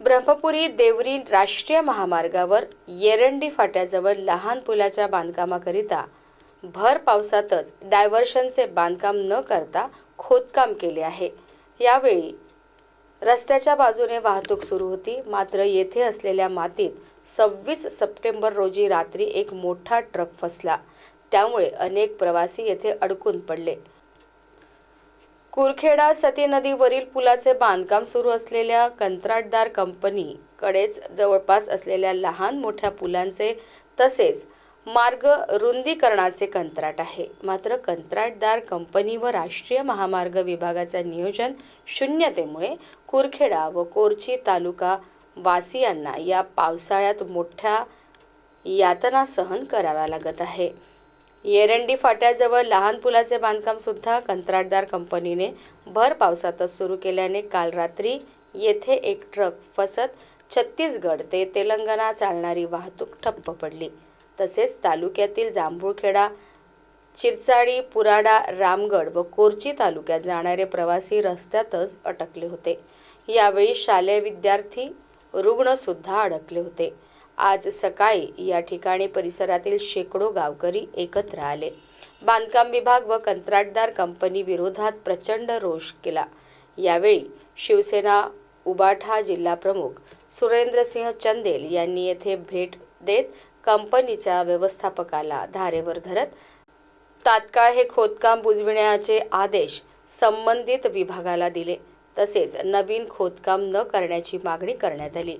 ब्रह्मपुरी देवरी राष्ट्रीय महामार्गावर येरंडी फाट्याजवळ लहान पुलाच्या बांधकामाकरिता भर पावसातच डायव्हर्शनचे बांधकाम न करता खोदकाम केले आहे. यावेळी रस्त्याच्या बाजूने वाहतूक सुरू होती. मात्र येथे असलेल्या मातीत सव्वीस सप्टेंबर रोजी रात्री एक मोठा ट्रक फसला. त्यामुळे अनेक प्रवासी येथे अडकून पडले. कुरखेडा सती नदीवरील पुलाचे बांधकाम सुरू असलेल्या कंत्राटदार कंपनीकडेच जवळपास असलेल्या लहान मोठ्या पुलांचे तसेच मार्ग रुंदीकरणाचे कंत्राट आहे. मात्र कंत्राटदार कंपनी व राष्ट्रीय महामार्ग विभागाचे नियोजन शून्यतेमुळे कुरखेडा व कोरची तालुका वासियांना या पावसाळ्यात मोठ्या यातना सहन कराव्या लागत आहे. येरंडी फाट्याजवळ लहान पुलाचे बांधकाम सुद्धा कंत्राटदार कंपनीने भर पावसातच सुरू केल्याने काल रात्री येथे एक ट्रक फसत छत्तीसगड ते तेलंगणा चालणारी वाहतूक ठप्प पडली. तसेच तालुक्यातील जांभूळखेडा चिरचाडी पुराडा रामगड व कोरची तालुक्यात जाणारे प्रवासी रस्त्यातच अटकले होते. यावेळी शालेय विद्यार्थी रुग्णसुद्धा अडकले होते. आज सकाळी या ठिकाणी परिसरातील शेकडो गावकरी एकत्र आले. बांधकाम विभाग व कंत्राटदार कंपनी विरोधात प्रचंड रोष केला. यावेळी शिवसेना उबाठा जिल्हाप्रमुख सुरेंद्रसिंह चंदेल यांनी येथे भेट देत कंपनीच्या व्यवस्थापकाला धारेवर धरत तात्काळ हे खोदकाम बुजविण्याचे आदेश संबंधित विभागाला दिले. तसेच नवीन खोदकाम न करण्याची मागणी करण्यात आली.